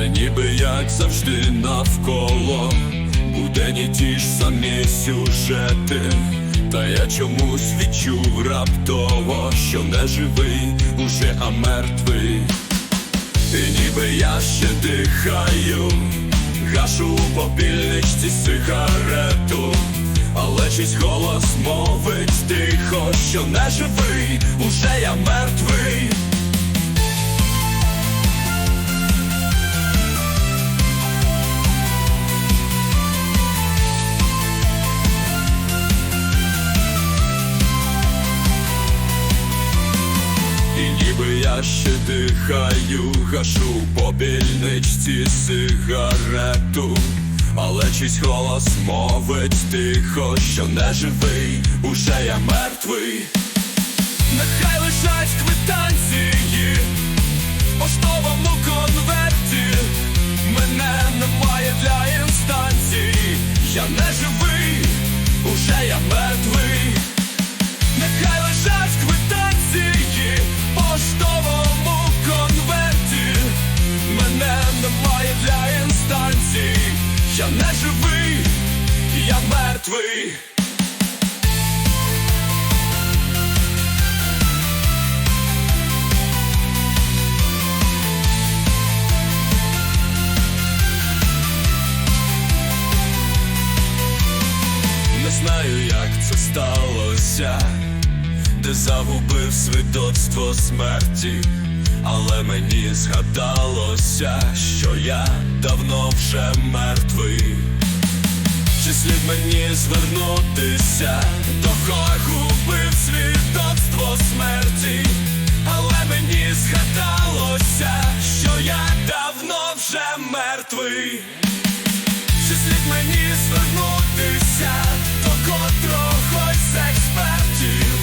ніби як завжди навколо Буденні ті ж самі сюжети, та я чомусь відчув раптово, що не живий уже, а мертвий. І ніби я ще дихаю, гашу у попільничці сигарету, але чийсь голос мовить тихо, що не живий, уже я мертвий. Я ще дихаю, гашу у попільничці сигарету, але чийсь голос мовить тихо, що не живий, уже я мертвий. Нехай лишать квитанції в поштовому конверті. Мене немає для інстанції. Я не живий, живий, я мертвий. Не знаю, як це сталося, де загубив свідоцтво смерті, але мені згадалося, що я давно вже мертвий. Мені звернутися до кого губив свідоцтво смерті, але мені згадалося, що я давно вже мертвий. Чи слід мені звернутися до котрогось з експертів?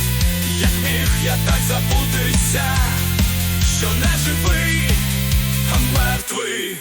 Як міг я так забутися, що не живий, а мертвий?